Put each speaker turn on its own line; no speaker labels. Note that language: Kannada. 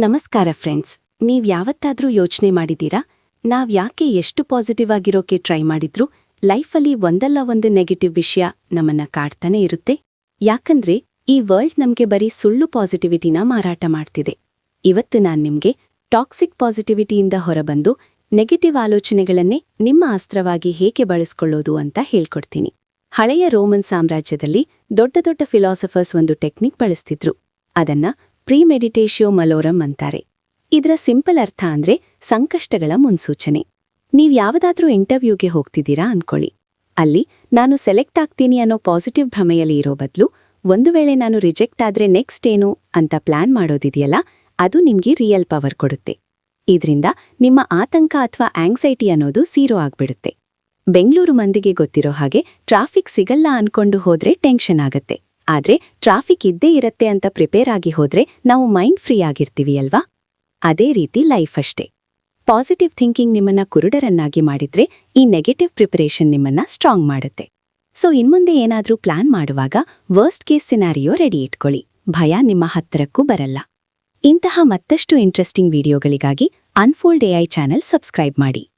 ನಮಸ್ಕಾರ ಫ್ರೆಂಡ್ಸ್. ನೀವ್ ಯಾವತ್ತಾದ್ರೂ ಯೋಚನೆ ಮಾಡಿದ್ದೀರಾ? ನಾವ್ ಯಾಕೆ ಎಷ್ಟು ಪಾಸಿಟಿವ್ ಆಗಿರೋಕೆ ಟ್ರೈ ಮಾಡಿದ್ರು? ಲೈಫಲ್ಲಿ ಒಂದಲ್ಲ ಒಂದು ನೆಗೆಟಿವ್ ವಿಷಯ ನಮ್ಮನ್ನ ಕಾಡ್ತಾನೆ ಇರುತ್ತೆ. ಯಾಕಂದ್ರೆ ಈ ವರ್ಲ್ಡ್ ನಮ್ಗೆ ಬರೀ ಸುಳ್ಳು ಪಾಸಿಟಿವಿಟಿನ ಮಾರಾಟ ಮಾಡ್ತಿದೆ. ಇವತ್ತು ನಾನ್ ನಿಮ್ಗೆ ಟಾಕ್ಸಿಕ್ ಪಾಸಿಟಿವಿಟಿಯಿಂದ ಹೊರಬಂದು ನೆಗೆಟಿವ್ ಆಲೋಚನೆಗಳನ್ನೇ ನಿಮ್ಮ ಅಸ್ತ್ರವಾಗಿ ಹೇಗೆ ಬಳಸ್ಕೊಳ್ಳೋದು ಅಂತ ಹೇಳ್ಕೊಡ್ತೀನಿ. ಹಳೆಯ ರೋಮನ್ ಸಾಮ್ರಾಜ್ಯದಲ್ಲಿ ದೊಡ್ಡ ದೊಡ್ಡ ಫಿಲಾಸಫರ್ಸ್ ಒಂದು ಟೆಕ್ನಿಕ್ ಬಳಸ್ತಿದ್ರು. ಅದನ್ನ ಪ್ರೀಮೆಡಿಟೇಷಿಯೋ ಮಲೋರಂ ಅಂತಾರೆ. ಇದರ ಸಿಂಪಲ್ ಅರ್ಥ ಅಂದ್ರೆ ಸಂಕಷ್ಟಗಳ ಮುನ್ಸೂಚನೆ. ನೀವ್ ಯಾವುದಾದ್ರೂ ಇಂಟರ್ವ್ಯೂಗೆ ಹೋಗ್ತಿದ್ದೀರಾ ಅನ್ಕೊಳ್ಳಿ. ಅಲ್ಲಿ ನಾನು ಸೆಲೆಕ್ಟ್ ಆಗ್ತೀನಿ ಅನ್ನೋ ಪಾಸಿಟಿವ್ ಭ್ರಮೆಯಲ್ಲಿ ಇರೋ ಬದಲು ಒಂದು ವೇಳೆ ನಾನು ರಿಜೆಕ್ಟ್ ಆದ್ರೆ ನೆಕ್ಸ್ಟ್ ಏನು ಅಂತ ಪ್ಲಾನ್ ಮಾಡೋದಿದೆಯಲ್ಲ, ಅದು ನಿಮ್ಗೆ ರಿಯಲ್ ಪವರ್ ಕೊಡುತ್ತೆ. ಇದ್ರಿಂದ ನಿಮ್ಮ ಆತಂಕ ಅಥವಾ ಆಂಗ್ಸೈಟಿ ಅನ್ನೋದು ಸೀರೋ ಆಗ್ಬಿಡುತ್ತೆ. ಬೆಂಗಳೂರು ಮಂದಿಗೆ ಗೊತ್ತಿರೋ ಹಾಗೆ ಟ್ರಾಫಿಕ್ ಸಿಗಲ್ಲ ಅನ್ಕೊಂಡು ಹೋದ್ರೆ ಟೆನ್ಷನ್ ಆಗತ್ತೆ. ಆದ್ರೆ ಟ್ರಾಫಿಕ್ ಇದ್ದೇ ಇರತ್ತೆ ಅಂತ ಪ್ರಿಪೇರ್ ಆಗಿ ಹೋದ್ರೆ ನಾವು ಮೈಂಡ್ ಫ್ರೀ ಆಗಿರ್ತೀವಿ ಅಲ್ವಾ? ಅದೇ ರೀತಿ ಲೈಫ್ ಅಷ್ಟೇ. ಪಾಸಿಟಿವ್ ಥಿಂಕಿಂಗ್ ನಿಮ್ಮನ್ನ ಕುರುಡರನ್ನಾಗಿ ಮಾಡಿದ್ರೆ ಈ ನೆಗೆಟಿವ್ ಪ್ರಿಪರೇಷನ್ ನಿಮ್ಮನ್ನ ಸ್ಟ್ರಾಂಗ್ ಮಾಡುತ್ತೆ. ಸೊ ಇನ್ಮುಂದೆ ಏನಾದ್ರೂ ಪ್ಲಾನ್ ಮಾಡುವಾಗ ವರ್ಸ್ಟ್ ಕೇಸ್ ಸಿನಾರಿಯೋ ರೆಡಿ ಇಟ್ಕೊಳ್ಳಿ. ಭಯ ನಿಮ್ಮ ಹತ್ತಿರಕ್ಕೂ ಬರಲ್ಲ. ಇಂತಹ ಮತ್ತಷ್ಟು ಇಂಟ್ರೆಸ್ಟಿಂಗ್ ವಿಡಿಯೋಗಳಿಗಾಗಿ ಅನ್ಫೋಲ್ಡ್ ಎಐ ಚಾನೆಲ್ ಸಬ್ಸ್ಕ್ರೈಬ್ ಮಾಡಿ.